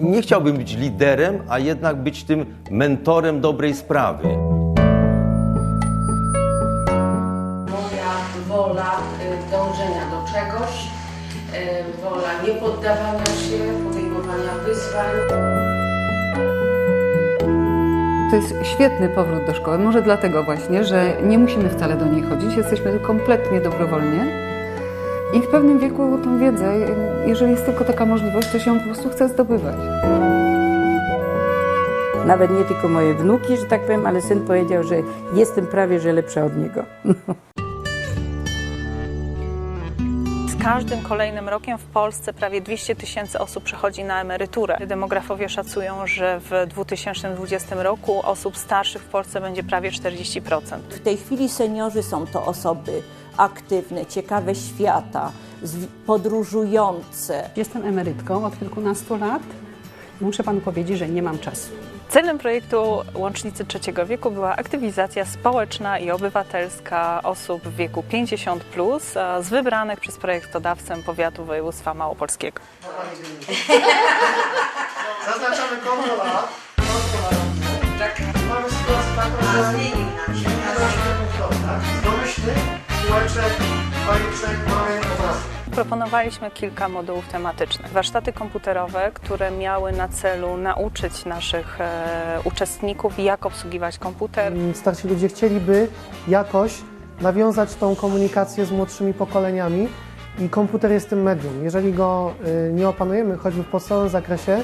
Nie chciałbym być liderem, a jednak być tym mentorem dobrej sprawy. Moja wola y, dążenia do czegoś, y, wola niepoddawania się, podejmowania wyzwań. To jest świetny powrót do szkoły. Może dlatego właśnie, że nie musimy wcale do niej chodzić, jesteśmy tu kompletnie dobrowolnie. I w pewnym wieku tą wiedzę, jeżeli jest tylko taka możliwość, to się po prostu chce zdobywać. Nawet nie tylko moje wnuki, że tak powiem, ale syn powiedział, że jestem prawie że lepsza od niego. Z każdym kolejnym rokiem w Polsce prawie 200 tysięcy osób przechodzi na emeryturę. Demografowie szacują, że w 2020 roku osób starszych w Polsce będzie prawie 40%. W tej chwili seniorzy są to osoby aktywne, ciekawe świata, podróżujące. Jestem emerytką od kilkunastu lat. Muszę panu powiedzieć, że nie mam czasu. Celem projektu Łącznicy Trzeciego Wieku była aktywizacja społeczna i obywatelska osób w wieku 50 plus z wybranych przez projektodawcę powiatu województwa małopolskiego. Zaznaczamy kontrola. Tak. Mamy sytuację taką, że zmienił nam się. Kółeczek, mamy obrazki. Proponowaliśmy kilka modułów tematycznych. Warsztaty komputerowe, które miały na celu nauczyć naszych e, uczestników, jak obsługiwać komputer. Starsi ludzie chcieliby jakoś nawiązać tą komunikację z młodszymi pokoleniami i komputer jest tym medium. Jeżeli go y, nie opanujemy, choćby w podstawowym zakresie,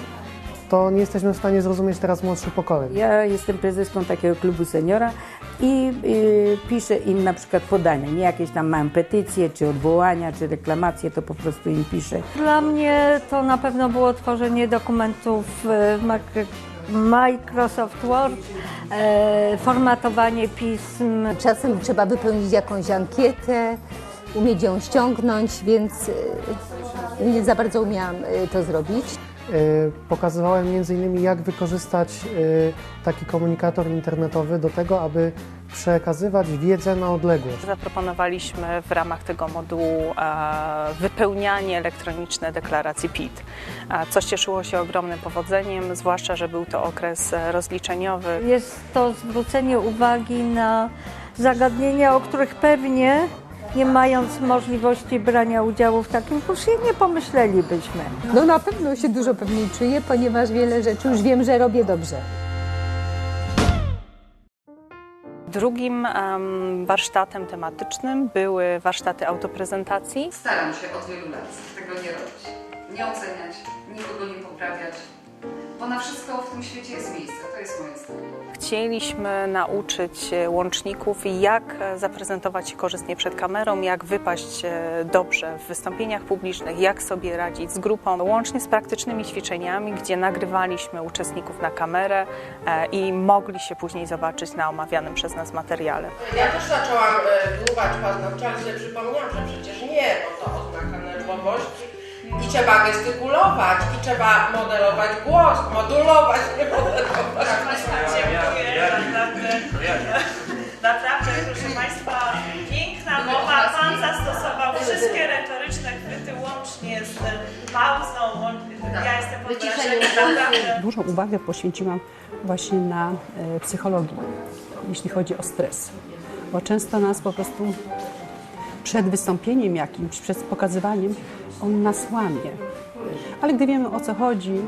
to nie jesteśmy w stanie zrozumieć teraz młodszych pokoleń. Ja jestem prezeską takiego klubu seniora i y, piszę im na przykład podania. Nie jakieś tam mam petycje, czy odwołania, czy reklamacje, to po prostu im piszę. Dla mnie to na pewno było tworzenie dokumentów w Mac- Microsoft Word, e, formatowanie pism. Czasem trzeba wypełnić jakąś ankietę, umieć ją ściągnąć, więc y, nie za bardzo umiałam y, to zrobić. Y, Pokazywałem między innymi jak wykorzystać y, taki komunikator internetowy do tego, aby przekazywać wiedzę na odległość. Zaproponowaliśmy w ramach tego modułu e, wypełnianie elektroniczne deklaracji PIT, e, co cieszyło się ogromnym powodzeniem, zwłaszcza, że był to okres e, rozliczeniowy. Jest to zwrócenie uwagi na zagadnienia, o których pewnie nie mając możliwości brania udziału w takim kursie nie pomyślelibyśmy. No na pewno się dużo pewniej czuję, ponieważ wiele rzeczy już wiem, że robię dobrze. Drugim em, warsztatem tematycznym były warsztaty autoprezentacji. Staram się od wielu lat tego nie robić. Nie oceniać, nikogo nie poprawiać, bo na wszystko w tym świecie jest miejsce. To jest moje zdanie. Chcieliśmy nauczyć e, łączników, jak e, zaprezentować się korzystnie przed kamerą, jak wypaść e, dobrze w wystąpieniach publicznych, jak sobie radzić z grupą, łącznie z praktycznymi ćwiczeniami, gdzie nagrywaliśmy uczestników na kamerę i mogli się później zobaczyć na omawianym przez nas materiale. Ja też zaczęłam dłubać paznokcie, ale sobie przypomniałam, że przecież nie, bo to oznaka nerwowości. I trzeba gestykulować, i trzeba modelować głos, modulować, nie modelować. Naprawdę, proszę Państwa, piękna mowa. Pan zastosował wszystkie retoryczne chwyty łącznie z pauzą. Ja jestem pod wrażeniem, naprawdę. Dużą uwagę poświęciłam właśnie na e, psychologii, jeśli chodzi o stres. Bo często nas po prostu przed wystąpieniem jakimś, przed pokazywaniem, on nas łamie. Ale gdy wiemy o co chodzi,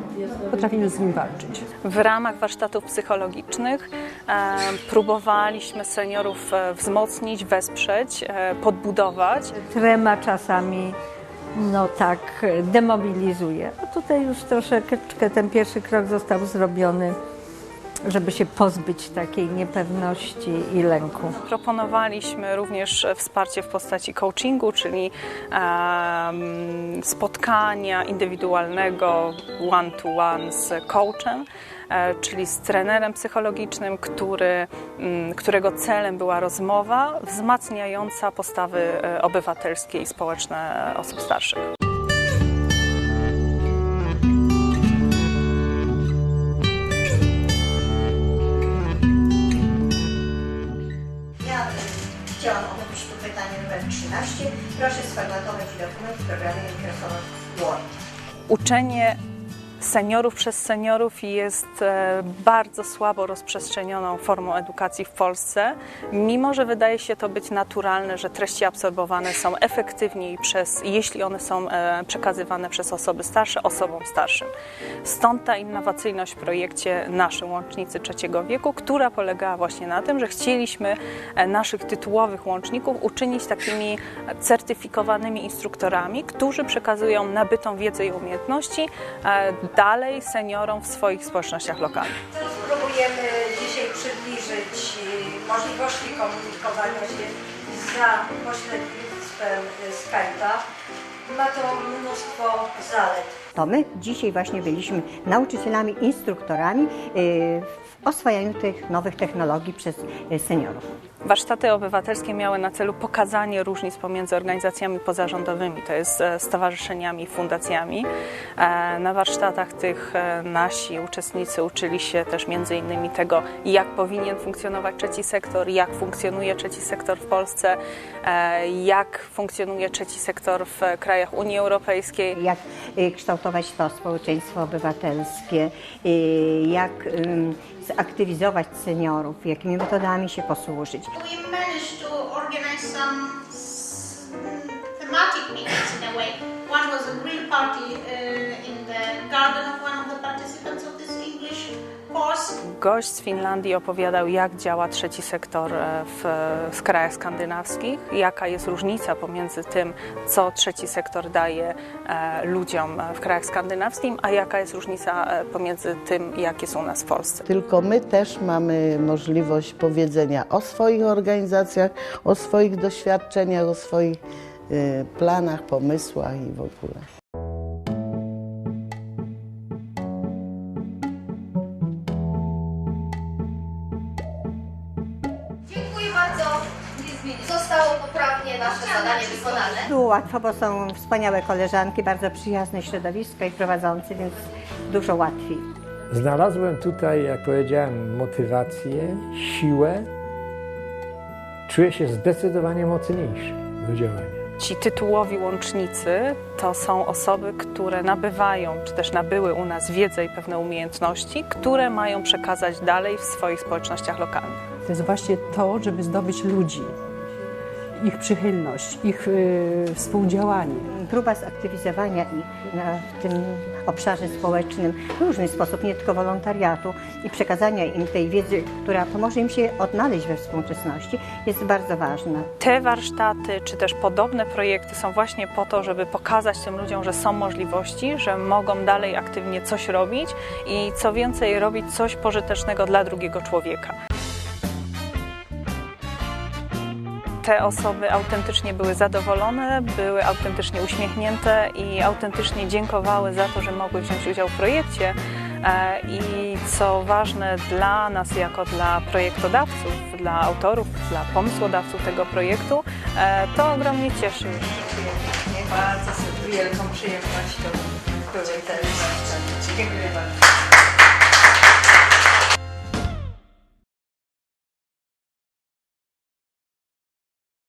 potrafimy z nim walczyć. W ramach warsztatów psychologicznych e, próbowaliśmy seniorów e, wzmocnić, wesprzeć, e, podbudować. Trema czasami no tak demobilizuje. A tutaj już troszeczkę ten pierwszy krok został zrobiony, żeby się pozbyć takiej niepewności i lęku. Proponowaliśmy również wsparcie w postaci coachingu, czyli spotkania indywidualnego one-to-one z coachem, e, czyli z trenerem psychologicznym, który, mm, którego celem była rozmowa wzmacniająca postawy e, obywatelskie i społeczne osób starszych. Chciałam omówić tu pytanie numer 13. Proszę sformatować dokument w programie Word. Uczenie seniorów przez seniorów jest e, bardzo słabo rozprzestrzenioną formą edukacji w Polsce, mimo że wydaje się to być naturalne, że treści absorbowane są efektywniej przez, jeśli one są e, przekazywane przez osoby starsze, osobom starszym. Stąd ta innowacyjność w projekcie naszej łącznicy trzeciego wieku, która polegała właśnie na tym, że chcieliśmy e, naszych tytułowych łączników uczynić takimi certyfikowanymi instruktorami, którzy przekazują nabytą wiedzę i umiejętności dalej seniorom w swoich społecznościach lokalnych. Spróbujemy dzisiaj przybliżyć y, możliwości komunikowania się za pośrednictwem Skype'a. Ma to mnóstwo zalet. To my dzisiaj właśnie byliśmy nauczycielami, instruktorami y, w oswajaniu tych nowych technologii przez y, seniorów. Warsztaty obywatelskie miały na celu pokazanie różnic pomiędzy organizacjami pozarządowymi, to jest e, stowarzyszeniami, fundacjami. E, Na warsztatach tych e, nasi uczestnicy uczyli się też między innymi tego, jak powinien funkcjonować trzeci sektor, jak funkcjonuje trzeci sektor w Polsce, e, jak funkcjonuje trzeci sektor w krajach Unii Europejskiej. Jak kształtować to społeczeństwo obywatelskie, y, jak zaktywizować seniorów, jakimi metodami się posłużyć. Grill party Gość z Finlandii opowiadał, jak działa trzeci sektor e, w, w krajach skandynawskich, jaka jest różnica pomiędzy tym, co trzeci sektor daje e, ludziom w krajach skandynawskich, a jaka jest różnica e, pomiędzy tym, jakie są u nas w Polsce. Tylko my też mamy możliwość powiedzenia o swoich organizacjach, o swoich doświadczeniach, o swoich planach, pomysłach i w ogóle. Zostało poprawnie nasze zadanie wykonane. Było łatwo, bo są wspaniałe koleżanki, bardzo przyjazne środowisko i prowadzący, więc dużo łatwiej. Znalazłem tutaj, jak powiedziałem, motywację, siłę. Czuję się zdecydowanie mocniejszy do działania. Ci tytułowi łącznicy to są osoby, które nabywają, czy też nabyły u nas wiedzę i pewne umiejętności, które mają przekazać dalej w swoich społecznościach lokalnych. To jest właśnie to, żeby zdobyć ludzi, ich przychylność, ich y, współdziałanie. Próba zaktywizowania ich na, w tym obszarze społecznym w różny sposób, nie tylko wolontariatu i przekazania im tej wiedzy, która pomoże im się odnaleźć we współczesności, jest bardzo ważna. Te warsztaty, czy też podobne projekty są właśnie po to, żeby pokazać tym ludziom, że są możliwości, że mogą dalej aktywnie coś robić i co więcej, robić coś pożytecznego dla drugiego człowieka. Te osoby autentycznie były zadowolone, były autentycznie uśmiechnięte i autentycznie dziękowały za to, że mogły wziąć udział w projekcie. E, I co ważne dla nas, jako dla projektodawców, dla autorów, dla pomysłodawców tego projektu, e, to ogromnie cieszy. Bardzo z wielką przyjemnością były te. Dziękuję bardzo.